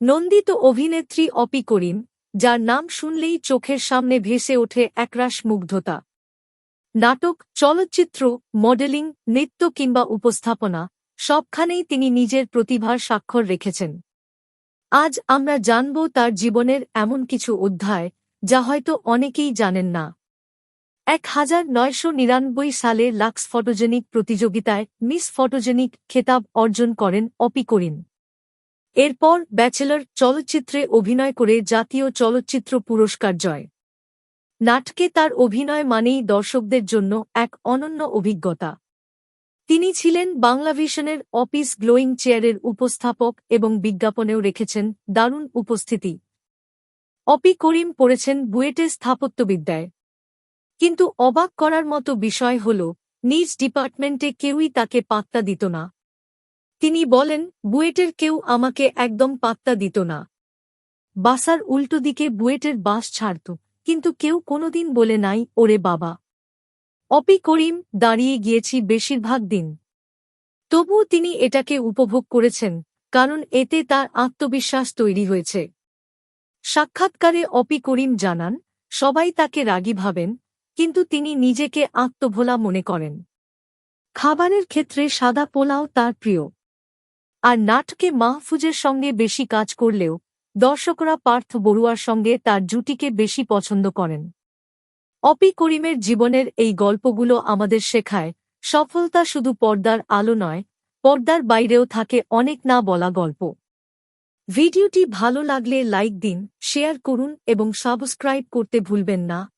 নন্দিত অভিনেত্রী অপি করিম, যার নাম শুনলেই চোখের সামনে ভেসে ওঠে একরাশ মুগ্ধতা। নাটক, চলচ্চিত্র, মডেলিং, নৃত্য কিংবা উপস্থাপনা, সবখানেই তিনি নিজের প্রতিভার স্বাক্ষর রেখেছেন। আজ আমরা জানব তার জীবনের এমন কিছু অধ্যায়, যা হয়তো অনেকেই জানেন না। এক হাজার নয়শো নিরানব্বই সালে লাক্স ফটোজেনিক প্রতিযোগিতায় মিস ফটোজেনিক খেতাব অর্জন করেন অপি করিম। এরপর ব্যাচেলর চলচ্চিত্রে অভিনয় করে জাতীয় চলচ্চিত্র পুরস্কার জয়। নাটকে তার অভিনয় মানেই দর্শকদের জন্য এক অনন্য অভিজ্ঞতা। তিনি ছিলেন বাংলাভিশনের অফিস গ্লোয়িং চেয়ারের উপস্থাপক এবং বিজ্ঞাপনেও রেখেছেন দারুণ উপস্থিতি। অপি করিম পড়েছেন বুয়েটে স্থাপত্যবিদ্যায়। কিন্তু অবাক করার মতো বিষয় হল, নিজ ডিপার্টমেন্টে কেউই তাকে পাত্তা দিত না। তিনি বলেন, বুয়েটের কেউ আমাকে একদম পাত্তা দিত না। বাসার উল্টো দিকে বুয়েটের বাস ছাড়ত, কিন্তু কেউ কোনোদিন বলে নাই, ওরে বাবা। অপি করিম, দাঁড়িয়ে গিয়েছি বেশিরভাগ দিন। তবুও তিনি এটাকে উপভোগ করেছেন, কারণ এতে তার আত্মবিশ্বাস তৈরি হয়েছে। সাক্ষাৎকারে অপি করিম জানান, সবাই তাকে রাগী ভাবেন, কিন্তু তিনি নিজেকে আত্মভোলা মনে করেন। খাবারের ক্ষেত্রে সাদা পোলাও তার প্রিয়। আর নাটকে মাহফুজের সঙ্গে বেশি কাজ করলেও দর্শকরা পার্থ বড়ুয়ার সঙ্গে তার জুটিকে বেশি পছন্দ করেন। অপি করিমের জীবনের এই গল্পগুলো আমাদের শেখায়, সফলতা শুধু পর্দার আলো নয়, পর্দার বাইরেও থাকে অনেক না বলা গল্প। ভিডিওটি ভালো লাগলে লাইক দিন, শেয়ার করুন এবং সাবস্ক্রাইব করতে ভুলবেন না।